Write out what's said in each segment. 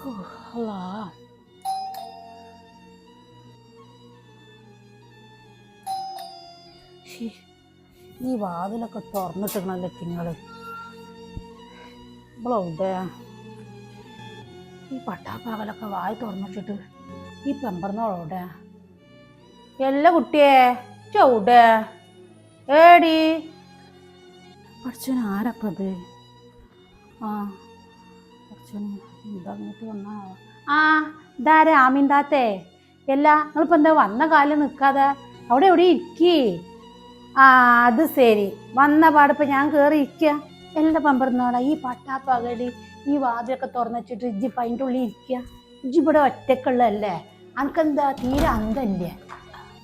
അല്ലാ ഈ വാതിലൊക്കെ തുറന്നിട്ടിരിക്കണല്ലേ തിങ്ങൾ ഇവളെവിടെ ഈ പട്ടാപ്പകലൊക്കെ വായി തുറന്നിട്ടിട്ട് ഈ പെമ്പറന്നോളെവിടെ എല്ലാ കുട്ടിയെ ചവിടെ ഏടി? പഠിച്ചവൻ ആ അങ്ങോട്ട് വന്നാ ആ ഇതാരെ? ആമിന്താത്തേ എല്ലാ നിങ്ങളിപ്പോൾ എന്താ വന്ന കാലം നിൽക്കാതെ അവിടെ എവിടെ ഇരിക്കേ? ആ അത് ശരി. വന്ന പാടിപ്പോൾ ഞാൻ കയറി ഇരിക്കുക എല്ലാ പമ്പറന്നോടാ ഈ പട്ടാപ്പകടി ഈ വാതിലൊക്കെ തുറന്നിച്ചിട്ട് ഇജ്ജി അതിന്റെ ഉള്ളിൽ ഇരിക്കുക ഇജ്ജി ഇവിടെ ഒറ്റക്കുള്ളതല്ലേ അനക്കെന്താ തീരെ അന്തല്ലേ?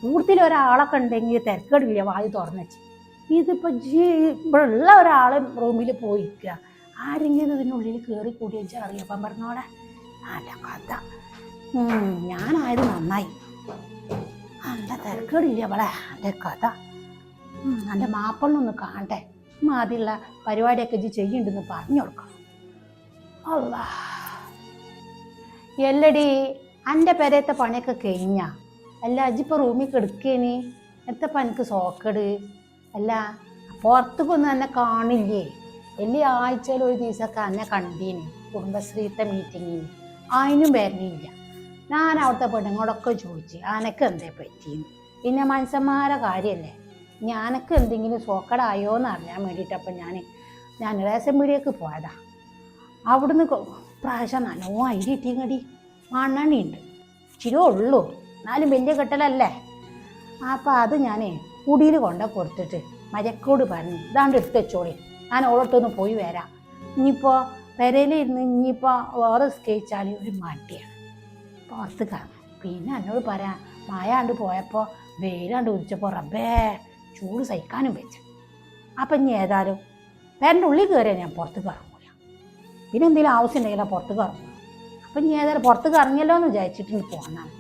കൂടുതൽ ഒരാളൊക്കെ ഉണ്ടെങ്കിൽ തിരക്കടില്ല വായു തുറന്നുവെച്ച് ഇതിപ്പോൾ ജി ഇവിടെ ഉള്ള ഒരാൾ റൂമിൽ പോയിരിക്കുക ആരെങ്കിലും അതിനുള്ളിൽ കയറി കൂടി വെച്ചാൽ അറിയപ്പം പറഞ്ഞോടെ അല്ല കഥ. ഞാനായത് നന്നായി. നല്ല തിരക്കേടില്ല അവളെ? എന്റെ കഥ. എന്റെ മാപ്പിളൊന്ന് കാണട്ടെ. ആദ്യമുള്ള പരിപാടിയൊക്കെ ഇജ്ജ് ചെയ്യണ്ടെന്ന് പറഞ്ഞു കൊടുക്കണം. അള്ളാ. എല്ലടി എന്റെ പെരയത്തെ പണിയൊക്കെ കഴിഞ്ഞ? അല്ല അജിപ്പോൾ റൂമിൽ കിടക്കേനി? എത്തപ്പം എനിക്ക് സോക്കട്? അല്ല പുറത്തേക്കൊന്നും എന്നെ കാണില്ലേ? എല്ലാ ആഴ്ചയിൽ ഒരു ദിവസമൊക്കെ എന്നെ കണ്ടീന് കുടുംബശ്രീത്തെ മീറ്റിങ്ങിന് അതിനും വരണില്ല. ഞാൻ അവിടുത്തെ പെണ്ണുങ്ങളൊക്കെ ചോദിച്ചു അനക്ക് എന്തേ പറ്റിയെന്ന്? പിന്നെ മനുഷ്യന്മാരെ കാര്യമല്ലേ ഞാനൊക്കെ എന്തെങ്കിലും സോക്കടായോ എന്ന് അറിയാൻ വേണ്ടിയിട്ടപ്പം ഞാൻ ഞാൻ റേഷൻ പീടിയേക്ക് പോയതാ. അവിടുന്ന് പ്രാവശ്യം നല്ലോ അരി കടി മണ്ണെണ്ണി ഉണ്ട് ഇച്ചിരി ഉള്ളൂ. എന്നാലും വലിയ കെട്ടലല്ലേ? അപ്പം അത് ഞാൻ കുടിയിൽ കൊണ്ട കൊടുത്തിട്ട് മരക്കോട് പറഞ്ഞു ഇതാണ്ട് എടുത്തു വെച്ചോളി. ഞാൻ ഓളോട്ടൊന്ന് പോയി വരാം. ഇനിയിപ്പോൾ പെരയിലിരുന്ന് ഇനിയിപ്പോൾ വേറെ സ്കേച്ചാൽ ഒരു മടിയാണ്. പുറത്ത് കാണാം പിന്നെ എന്നോട് പറയാം മായാണ്ട് പോയപ്പോൾ വെയിലാണ്ട് ഉദിച്ചപ്പോൾ റബ്ബേ ചൂട് സഹിക്കാനും വെച്ചു അപ്പം ഇനി ഏതായാലും പേരന്റെ ഉള്ളിൽ കയറിയാൽ ഞാൻ പുറത്ത് കറങ്ങൂല. പിന്നെ എന്തെങ്കിലും ആവശ്യം ഉണ്ടെങ്കിലോ പുറത്ത് കറങ്ങും അപ്പം ഇനി ഏതായാലും പുറത്ത് കറങ്ങിയല്ലോ എന്ന് വിചാരിച്ചിട്ട് ഇനി പോകണം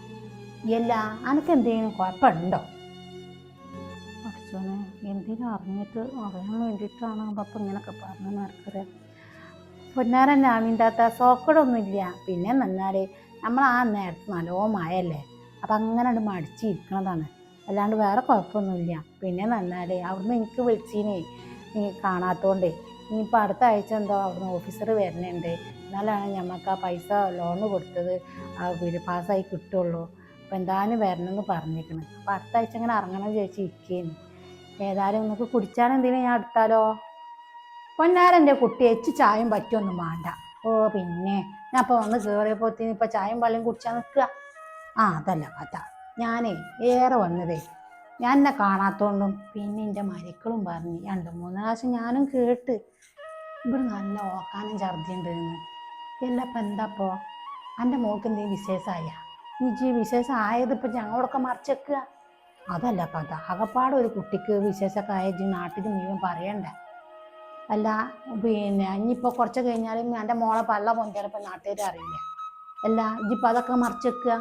ഇല്ല അനക്ക് എന്തെങ്കിലും കുഴപ്പമുണ്ടോ? പഠിച്ചോനെ എന്തിനും അറിഞ്ഞിട്ട്? അറിയാൻ വേണ്ടിയിട്ടാണ് അപ്പം ഇങ്ങനൊക്കെ പറഞ്ഞു നടക്കരുത് പൊന്നാരൻ ആമിന്റാത്ത സോക്കടൊന്നുമില്ല പിന്നെ നിന്നാൽ നമ്മൾ ആ നേരത്ത് നല്ലോ മായല്ലേ അപ്പം അങ്ങനെ അത് മടിച്ചിരിക്കണതാണ് അല്ലാണ്ട് വേറെ കുഴപ്പമൊന്നുമില്ല. പിന്നെ നന്നാൽ അവിടുന്ന് എനിക്ക് വിളിച്ചീനെ നീ കാണാത്തോണ്ടേ. ഇനിയിപ്പോൾ അടുത്ത ആഴ്ച എന്തോ അവിടുന്ന് ഓഫീസർ വരുന്നുണ്ട് എന്നാലാണ് ഞമ്മക്ക് ആ പൈസ ലോണ് കൊടുത്തത് പാസ്സായി കിട്ടുള്ളൂ. അപ്പോൾ എന്തായാലും വരണമെന്ന് പറഞ്ഞിരിക്കണം അപ്പോൾ അടുത്ത ആഴ്ച അങ്ങനെ ഇറങ്ങണം ചേച്ചി ഇരിക്കേന്. ഏതായാലും നിങ്ങൾക്ക് കുടിച്ചാൽ എന്തെങ്കിലും ഞാൻ എടുത്താലോ പൊന്നാരന്റെ കുട്ടി എച്ച് ചായയും പറ്റിയൊന്നും വേണ്ട. ഓ പിന്നെ ഞാൻ അപ്പോൾ വന്ന് പോത്തി ഇപ്പോൾ ചായയും പള്ളിയും കുടിച്ചാൽ നിൽക്കുക. ആ അതല്ല കഥ ഞാനേ ഏറെ വന്നതേ. ഞാൻ എന്നെ കാണാത്തോണ്ടും പിന്നെ എന്റെ മരിക്കളും പറഞ്ഞു രണ്ട് മൂന്ന് പ്രാവശ്യം ഞാനും കേട്ട് ഇവിടെ നല്ല ഓക്കാനും ഛർദിയുണ്ട് എന്ന് എല്ലപ്പം എന്താപ്പോ എന്റെ മോൾക്ക് എന്തെങ്കിലും വിശേഷമായ ഇനി വിശേഷം ആയത് ഇപ്പം ഞങ്ങളോടൊക്കെ മറിച്ചെക്കുക അതല്ല കഥ അകപ്പാട് ഒരു കുട്ടിക്ക് വിശേഷമൊക്കെ ആയത് നാട്ടിൽ മുഴുവൻ പറയണ്ടേ? അല്ല പിന്നെ ഇനിയിപ്പോൾ കുറച്ച് കഴിഞ്ഞാലും എന്റെ മോളെ പള്ള പൊന്തിയാലിപ്പോൾ നാട്ടുകാർ അറിയില്ല? അല്ല ഇജിപ്പോൾ അതൊക്കെ മറിച്ച് വെക്കുക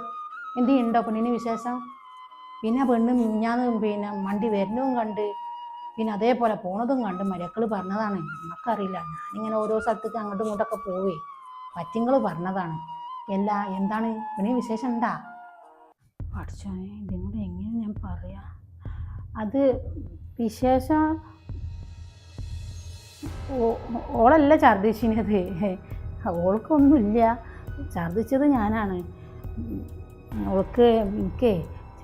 എന്ത് ഉണ്ടോ പെണ്ണിന് വിശേഷം? പിന്നെ പെണ്ണ് മിഞ്ഞാന്ന് പിന്നെ മണ്ടി വരുന്നതും കണ്ട് പിന്നെ അതേപോലെ പോണതും കണ്ട് മരക്കൾ പറഞ്ഞതാണ്. നമുക്കറിയില്ല ഞാനിങ്ങനെ ഓരോ സ്ഥലത്തേക്ക് അങ്ങോട്ടും ഇങ്ങോട്ടൊക്കെ പോവേ. പറ്റിങ്ങൾ പറഞ്ഞതാണ്. എല്ലാ എന്താണ്? പെണ്ണിന് വിശേഷം ഉണ്ടാ പഠിച്ചോനെ പറയാ അത് വിശേഷം ഓളല്ല ഛർദ്ദിച്ചിനത്. ഓൾക്കൊന്നുമില്ല. ഛർദ്ദിച്ചത് ഞാനാണ്. ഓൾക്ക് എനിക്കേ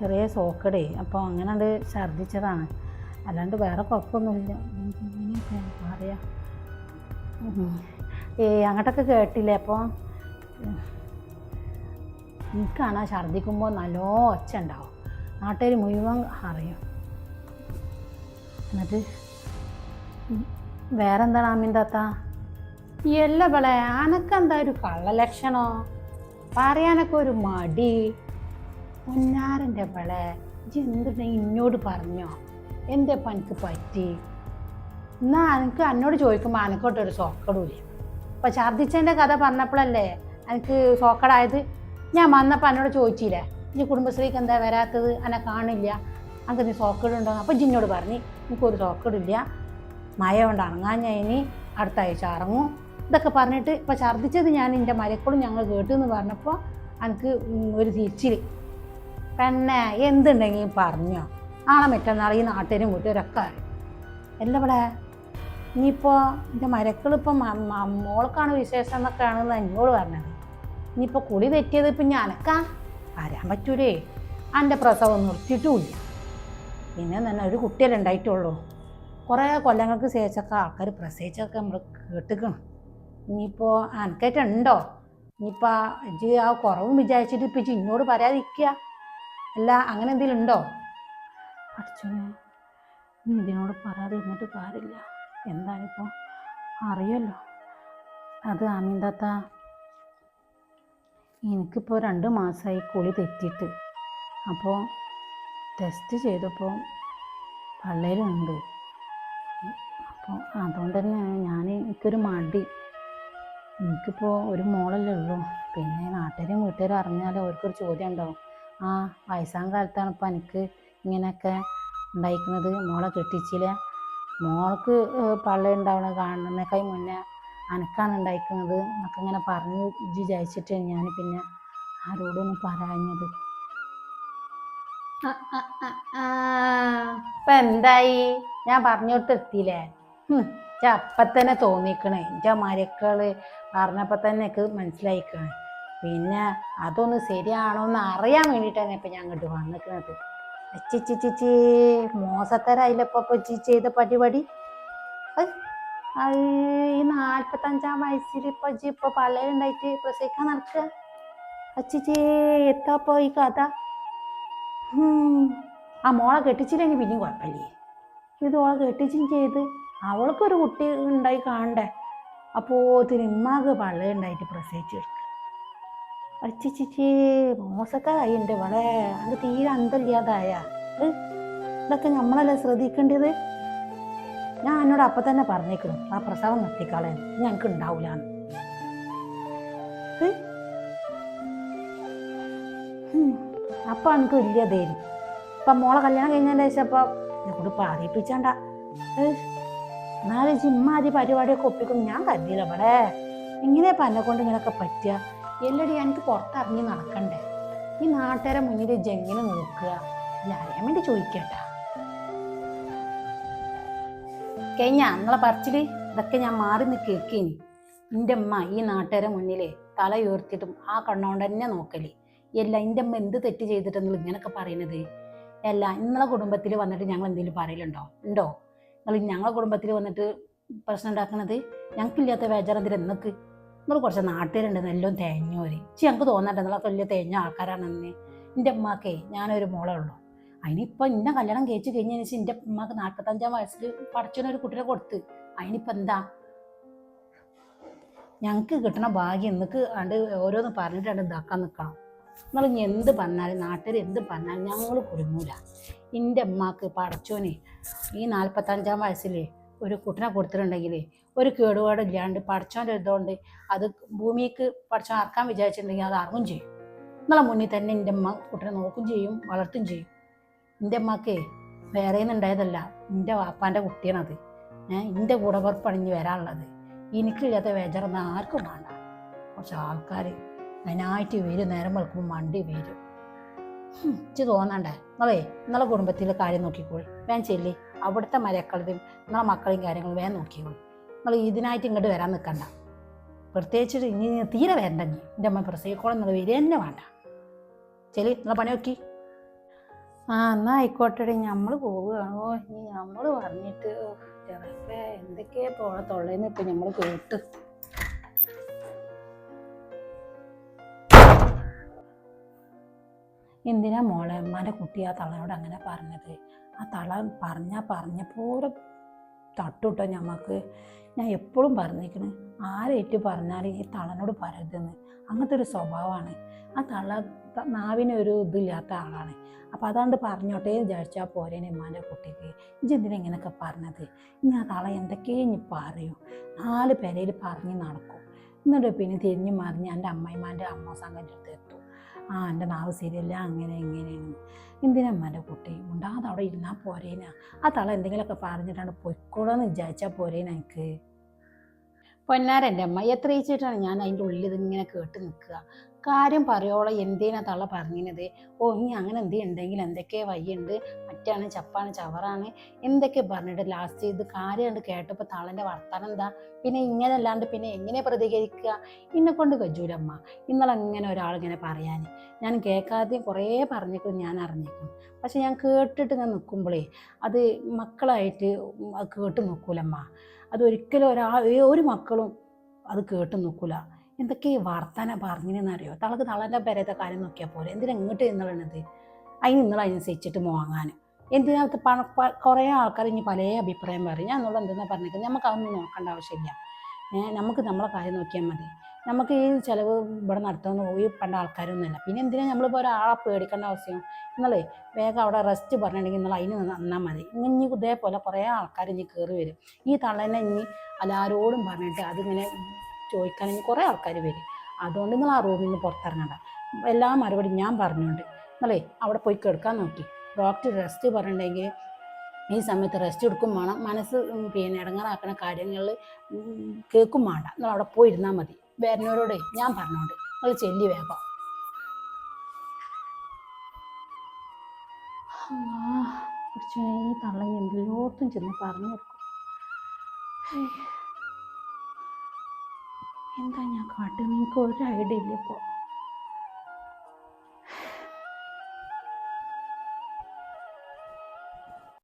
ചെറിയ സോക്കടേ. അപ്പോൾ അങ്ങനെ അത് ഛർദ്ദിച്ചതാണ്. അല്ലാണ്ട് വേറെ കുഴപ്പമൊന്നുമില്ല. പറയാം. ഏ അങ്ങോട്ടൊക്കെ കേട്ടില്ലേ അപ്പോൾ? എനിക്കാണ് ഛർദ്ദിക്കുമ്പോൾ നല്ലോ ഒച്ച ഉണ്ടാവും നാട്ടുകാർ മുഴുവൻ അറിയും. എന്നിട്ട് വേറെന്താണ് ആമീൻ താത്ത? എല്ലാ ബളെ അനക്കെന്താ ഒരു കള്ളലക്ഷണോ? പറയാനൊക്കെ ഒരു മടി. പൊന്നാരന്റെ ബളെ ഇജ്ജ് എന്തിനാ ഇന്നോട് പറഞ്ഞോ? എന്താ ഇപ്പം എനിക്ക് പറ്റി? എന്നാ എനിക്ക് എന്നോട് ചോദിക്കുമ്പോൾ അനക്കോട്ടൊരു സോക്കടൂല ഇപ്പം ഛർദിച്ചതിന്റെ കഥ പറഞ്ഞപ്പോഴല്ലേ എനിക്ക് സോക്കടായത്? ഞാൻ വന്നപ്പോൾ എന്നോട് ചോദിച്ചില്ലേ ഇനി കുടുംബശ്രീക്ക് എന്താ വരാത്തത്? എന്നെ കാണില്ല. എനിക്ക് നീ സോക്കടുണ്ടോ അപ്പം ജിന്നോട് പറഞ്ഞ് എനിക്കൊരു സോക്കേടില്ല മഴ കൊണ്ട് ഇറങ്ങാൻ ഞാൻ ഇനി അടുത്ത ആഴ്ച ഇറങ്ങും. ഇതൊക്കെ പറഞ്ഞിട്ട് ഇപ്പം ഛർദ്ദിച്ചത് ഞാൻ എന്റെ മരക്കളും ഞങ്ങൾ കേട്ടു എന്ന് പറഞ്ഞപ്പോൾ എനിക്ക് ഒരു തിരിച്ചിൽ പെണ്ണെ എന്തുണ്ടെങ്കിൽ പറഞ്ഞോ. നാളെ മറ്റന്നാൾ ഈ നാട്ടിനും വീട്ടുകാരൊക്കെ അറിയും അല്ല ഇവിടെ ഇനിയിപ്പോൾ എന്റെ മരക്കളിപ്പം മോൾക്കാണ് വിശേഷം എന്നൊക്കെയാണെന്ന് എന്നോട് പറഞ്ഞത്. ഇനിയിപ്പോൾ കുളി തെറ്റിയത് ഇപ്പം ഞാനക്കാ? വരാൻ പറ്റൂലേ. എന്റെ പ്രസവം നിർത്തിയിട്ടുമില്ല പിന്നെ തന്നെ ഒരു കുട്ടിയല്ലേ ഉണ്ടായിട്ടുള്ളൂ. കുറേ കൊല്ലങ്ങൾക്ക് ശേഷമൊക്കെ ആൾക്കാർ പ്രസവിച്ചൊക്കെ നമ്മൾ കേട്ടിക്കണം. ഇനിയിപ്പോൾ അനക്കേറ്റുണ്ടോ ഇനിയിപ്പോൾ ഇജ് ആ കുറവും വിചാരിച്ചിട്ട് ഇപ്പം ഇജ്ജ് ഇന്നോട് പറയാതിരിക്കുക അല്ല അങ്ങനെ എന്തെങ്കിലും ഉണ്ടോ? അച്ഛനെ ഇതിനോട് പറയാതെ ഇന്നിട്ട് കാര്യമില്ല. എന്താണിപ്പോൾ അറിയല്ലോ. അത് ആമീന്താത്ത എനിക്കിപ്പോൾ രണ്ട് മാസമായി കുളി തെറ്റിയിട്ട്. അപ്പോൾ ടെസ്റ്റ് ചെയ്തപ്പോൾ പള്ളയിലുണ്ട് അപ്പോൾ അതുകൊണ്ട് തന്നെ ഞാൻ എനിക്കൊരു മടി. എനിക്കിപ്പോൾ ഒരു മോളല്ലേ ഉള്ളൂ. പിന്നെ നാട്ടുകാരും വീട്ടുകാരും അറിഞ്ഞാൽ അവർക്കൊരു ചോദ്യം ഉണ്ടാവും ആ വയസ്സാം കാലത്താണ് ഇപ്പം എനിക്ക് ഇങ്ങനെയൊക്കെ ഉണ്ടായിരിക്കുന്നത് മോളെ കെട്ടിച്ചില്ല മോൾക്ക് പള്ള ഉണ്ടാവണ കാണുന്നതിനേക്കാൾ മുന്നേ അനക്കാണ് ഉണ്ടായിരിക്കുന്നത് എന്നൊക്കെ ഇങ്ങനെ പറഞ്ഞ് വിചാരിച്ചിട്ട് ഞാൻ പിന്നെ ആരോടൊന്നും പറയാഞ്ഞത്. ഇപ്പൊ എന്തായി? ഞാൻ പറഞ്ഞോട്ട് എത്തിയില്ലേ അപ്പത്തന്നെ തോന്നിക്കണേ. എന്റെ മരക്കൾ പറഞ്ഞപ്പോൾ തന്നെ എനിക്ക് മനസ്സിലായിക്കണേ. പിന്നെ അതൊന്ന് ശരിയാണോ എന്ന് അറിയാൻ വേണ്ടിട്ടാണ് ഇപ്പം ഞാൻ അങ്ങോട്ട് വന്നിക്കുന്നത് ചിച്ചി മോശത്തരായില്ലപ്പോ ചി ചെയ്ത പരിപാടി? ഈ നാൽപ്പത്തഞ്ചാം വയസ്സിൽ ഇപ്പൊ ഇപ്പൊ പള്ളയിലുണ്ടായിട്ട് പ്രസവിക്കാൻ നടക്കുക അച്ചിച്ചേ എത്താപ്പോ ഈ കഥ. ആ മോളെ കെട്ടിച്ചില്ലെങ്കിൽ പിന്നെയും കുഴപ്പമില്ലേ? ഇത് ഓളെ കെട്ടിച്ചും ചെയ്ത് അവൾക്കൊരു കുട്ടി ഉണ്ടായി കാണണ്ടേ? അപ്പോൾ തിരുമ്മാക്ക് പള്ള ഉണ്ടായിട്ട് പ്രസവിച്ച് എടുക്കുക അച്ചിച്ചിച്ചേ മോശക്കാരായി എന്റെ വളരെ അത് തീരെ അന്തല്ലാതായ ഇതൊക്കെ നമ്മളല്ലേ ശ്രദ്ധിക്കേണ്ടത്? ഞാൻ എന്നോട് അപ്പം തന്നെ പറഞ്ഞേക്കണം. ആ പ്രസവം നിർത്തിക്കളയാൻ. ഞങ്ങൾക്ക് ഉണ്ടാവില്ല അപ്പം എനിക്ക് വലിയ ധൈര്യം ഇപ്പം മോളെ കല്യാണം കഴിഞ്ഞതിന്റെ ശേഷം അപ്പം എന്നോട് പറയിപ്പിച്ചണ്ട എന്നാലും ജിമ്മാതി പരിപാടിയൊക്കെ ഒപ്പിക്കും ഞാൻ കരുതിയില്ല ഇവിടെ. ഇങ്ങനെ എന്നെ കൊണ്ട് ഇങ്ങനെയൊക്കെ പറ്റുക എല്ലടി എനിക്ക് പുറത്തിറങ്ങി നടക്കണ്ടേ? ഈ നാട്ടുകാരെ മുന്നിൽ ജെങ്ങനെ നോക്കുക? അല്ല അറിയാൻ വേണ്ടി ചോദിക്കട്ടാ. കഴിഞ്ഞ നിങ്ങളെ പറിച്ചിൽ ഇതൊക്കെ ഞാൻ മാറി നിന്ന് കേൾക്കേനി. എന്റെ അമ്മ ഈ നാട്ടുകാരെ മുന്നിലെ തല ഉയർത്തിയിട്ടും ആ കണ്ണോണ്ട് തന്നെ നോക്കൽ. അല്ല എന്റെ അമ്മ എന്ത് തെറ്റ് ചെയ്തിട്ടെന്നു ഇങ്ങനൊക്കെ പറയുന്നത് അല്ല നിങ്ങളെ കുടുംബത്തിൽ വന്നിട്ട് ഞങ്ങൾ എന്തെങ്കിലും പറയലുണ്ടോ? ഉണ്ടോ നിങ്ങൾ ഞങ്ങളെ കുടുംബത്തിൽ വന്നിട്ട് പ്രശ്നം ഉണ്ടാക്കണത് ഞങ്ങൾക്കില്ലാത്ത വേജാറെന്തിന് എന്നൊക്കെ നിങ്ങൾ കുറച്ച് നാട്ടുകാരുണ്ട് എല്ലാം തേഞ്ഞോര് ചേച്ചി ഞങ്ങൾക്ക് തോന്നണ്ട നിങ്ങളൊക്കെ വലിയ തേഞ്ഞ ആൾക്കാരാണെന്ന്. എന്റെ അമ്മക്കേ ഞാനൊരു മോളേ ഉള്ളൂ. അതിനിപ്പോൾ ഇന്ന കല്യാണം കഴിച്ച് കഴിഞ്ഞതിന് ശേഷം എന്റെ അമ്മയ്ക്ക് നാൽപ്പത്തഞ്ചാം വയസ്സിൽ പഠിച്ചൊരു കുട്ടിയെ കൊടുത്ത് അതിനിപ്പോൾ എന്താ? ഞങ്ങൾക്ക് കിട്ടണ ഭാഗ്യം എന്നൊക്കെ ആണ്ട് ഓരോന്ന് പറഞ്ഞിട്ടാണ് ഇതാക്കാൻ നിൽക്കണം നിങ്ങൾ എന്ത് പറഞ്ഞാലും നാട്ടിൽ എന്ത് പറഞ്ഞാലും ഞങ്ങൾ കുടുങ്ങൂല. എന്റെ അമ്മയ്ക്ക് പടച്ചോനെ ഈ നാൽപ്പത്തഞ്ചാം വയസ്സിൽ ഒരു കുട്ടിനെ കൊടുത്തിട്ടുണ്ടെങ്കിൽ ഒരു കേടുപാട് ഇല്ലാണ്ട് പടച്ചോന്റെ ഇതുകൊണ്ട് അത് ഭൂമിക്ക് പടച്ചോൻ അറക്കാൻ വിചാരിച്ചിട്ടുണ്ടെങ്കിൽ അത് അറങ്ങും ചെയ്യും. നിങ്ങളെ മുന്നിൽ തന്നെ എന്റെ അമ്മ കുട്ടിനെ നോക്കും ചെയ്യും വളർത്തും ചെയ്യും. എന്റെ അമ്മക്കേ വേറെ ഉണ്ടായതല്ല. എന്റെ വാപ്പാന്റെ കുട്ടിയാണത്. ഏഹ് എന്റെ കൂടെ പുറപ്പണിഞ്ഞ് വരാനുള്ളത്. എനിക്കില്ലാത്ത വേജറൊന്നും ആർക്കും വേണ്ട. കുറച്ച് ആൾക്കാർ അതിനായിട്ട് വരും നേരം വെളുക്കുമ്പോൾ മണ്ടി വരും. ഇച്ച് തോന്നണ്ടേ? നിങ്ങളേ നിങ്ങളെ കുടുംബത്തിലെ കാര്യം നോക്കിക്കോളി. വേഗം ചെല്ലി. അവിടുത്തെ മരക്കളതും നിങ്ങളെ മക്കളെയും കാര്യങ്ങളും വേഗം നോക്കിക്കോളി. നിങ്ങൾ ഇതിനായിട്ട് ഇങ്ങോട്ട് വരാൻ നിൽക്കണ്ട പ്രത്യേകിച്ച് ഇനി തീരെ വരണ്ട നീ എന്റെ അമ്മ പ്രസവിക്കോളം നിങ്ങൾ വരിക തന്നെ വേണ്ട. ചെല്ലി നിങ്ങളെ പണി നോക്കി. ആ എന്നാ ആയിക്കോട്ടെ നമ്മൾ പോവുകയാണോ. ഇനി നമ്മൾ പറഞ്ഞിട്ട് എന്തൊക്കെയാ പോളെ തൊള്ളേന്ന് ഇപ്പൊ നമ്മൾ കേട്ട്. എന്തിനാ മോളെ അമ്മാന്റെ കുട്ടി ആ തളനോട് അങ്ങനെ പറഞ്ഞത്? ആ തള പറഞ്ഞ പറഞ്ഞപ്പോൾ തട്ടുട്ടോ ഞമ്മക്ക്. ഞാൻ എപ്പോഴും പറഞ്ഞേക്കണ് ആരേറ്റ് പറഞ്ഞാലും ഈ തളനോട് പറയരുതെന്ന്. അങ്ങനത്തെ ഒരു സ്വഭാവമാണ്. ആ തള നാവിനൊരു ഇതില്ലാത്ത ആളാണ്. അപ്പം അതാണ്ട് പറഞ്ഞോട്ടേ വിചാരിച്ചാൽ പോരെ ഉമ്മാന്റെ കുട്ടിക്ക്. ഇജ് എന്തിനാ ഇങ്ങനെയൊക്കെ പറഞ്ഞത്? ഇനി ആ തള എന്തൊക്കെയോ ഇനി പറയൂ? നാല് പേരയിൽ പറഞ്ഞ് നടക്കും. എന്നിട്ട് പിന്നെ തിരിഞ്ഞു മറിഞ്ഞ് എന്റെ അമ്മയമാന്റെ അമ്മ സംഘന്റെ അടുത്ത് ആ എന്റെ നാവ് ശരിയല്ല അങ്ങനെ ഇങ്ങനെയാണ്. എന്തിനാ അമ്മന്റെ കുട്ടി? ഉണ്ടാകാതെ അവിടെ ഇരുന്നാൽ പോരേനാ. ആ തള എന്തെങ്കിലുമൊക്കെ പറഞ്ഞിട്ടാണ് പൊയ്ക്കോളാന്ന് വിചാരിച്ചാൽ പോരേനാ എനിക്ക്. പൊന്നാരന്റെ അമ്മ എത്ര ഈച്ചിട്ടാണ് ഞാൻ അതിന്റെ ഉള്ളിൽ ഇതിങ്ങനെ കേട്ട് നിൽക്കുക. കാര്യം പറയോളം എന്തിനാ തള്ള പറഞ്ഞത് ഓ ഇനി അങ്ങനെ എന്തേ ഉണ്ടെങ്കിൽ എന്തൊക്കെ വയ്യുണ്ട് മറ്റാണ് ചപ്പാണ് ചവറാണ് എന്തൊക്കെ പറഞ്ഞിട്ട് ലാസ്റ്റ് ഇത് കാര്യം കണ്ട് കേട്ടപ്പോൾ തളന്റെ വർത്താനം എന്താ? പിന്നെ ഇങ്ങനെ അല്ലാണ്ട് പിന്നെ എങ്ങനെ പ്രതികരിക്കുക? എന്നെ കൊണ്ട് കജൂലമ്മ ഇന്നലെ അങ്ങനെ ഒരാളിങ്ങനെ പറയാൻ ഞാൻ കേൾക്കാതെയും കുറേ പറഞ്ഞിട്ടും ഞാൻ അറിഞ്ഞേക്കും പക്ഷെ ഞാൻ കേട്ടിട്ട് ഇങ്ങനെ നിൽക്കുമ്പോഴേ അത് മക്കളായിട്ട് കേട്ട് നിൽക്കൂലമ്മ അതൊരിക്കലും ഒരാൾ ഒരു മക്കളും അത് കേട്ട് നിൽക്കൂല എന്തൊക്കെ വർത്തന പറഞ്ഞിരുന്നറിയോ തളക്ക് തളന്റെ പേരത്തെ കാര്യം നോക്കിയാൽ പോലെ എന്തിനാ ഇങ്ങോട്ട് നിന്നളണത്? അതിന് നിങ്ങൾ അതിനനുസരിച്ചിട്ട് മുങ്ങാൻ. എന്തിനകത്ത് പണ കുറേ ആൾക്കാർ ഇനി പല അഭിപ്രായം പറയും. ഞാൻ എന്നുള്ള എന്തെന്നാ പറഞ്ഞേക്കുന്നത്? നമുക്ക് അതൊന്നും നോക്കേണ്ട ആവശ്യമില്ല. നമുക്ക് നമ്മളെ കാര്യം നോക്കിയാൽ മതി. നമുക്ക് ഈ ചിലവ് ഇവിടെ നടത്തുന്ന പോയി പണ്ട ആൾക്കാരൊന്നുമില്ല. പിന്നെ എന്തിനാ നമ്മളിപ്പോൾ ഒരാളെ പേടിക്കേണ്ട ആവശ്യം? നിങ്ങളേ വേഗം അവിടെ റെസ്റ്റ് പറഞ്ഞിട്ടുണ്ടെങ്കിൽ നിങ്ങൾ അതിന് നന്നാൽ മതി. ഇനി ഇതേപോലെ കുറേ ആൾക്കാർ ഇനി കയറി വരും. ഈ തള്ളനെ ഇനി എല്ലാവരോടും പറഞ്ഞിട്ട് അതിങ്ങനെ ഇനി കുറേ ആൾക്കാർ വരും. അതുകൊണ്ട് നിങ്ങൾ ആ റൂമിൽ നിന്ന് പുറത്തിറങ്ങണ്ട. എല്ലാ മറുപടി ഞാൻ പറഞ്ഞുകൊണ്ട്. നിങ്ങളേ അവിടെ പോയി കിടക്കാൻ നോക്കി. ഡോക്ടർ റെസ്റ്റ് പറഞ്ഞിട്ടുണ്ടെങ്കിൽ ഈ സമയത്ത് റെസ്റ്റ് എടുക്കും വേണം. മനസ്സ് പിന്നെ ഇടങ്ങാറാക്കുന്ന കാര്യങ്ങൾ കേൾക്കും വേണ്ട. നിങ്ങൾ അവിടെ പോയി ഇരുന്നാൽ മതി. വരുന്നവരോട് ഞാൻ പറഞ്ഞോണ്ട് നിങ്ങൾ ചെല്ലി വേഗം. കുറച്ച് ഈ തള്ള എല്ലായിടത്തും ചെന്ന് പറഞ്ഞു കൊടുക്കും. എന്താ ഞാൻ കാട്ടുന്നത് നിങ്ങൾക്ക് ഒരു ഐഡിയ ഇല്ല ഇപ്പോൾ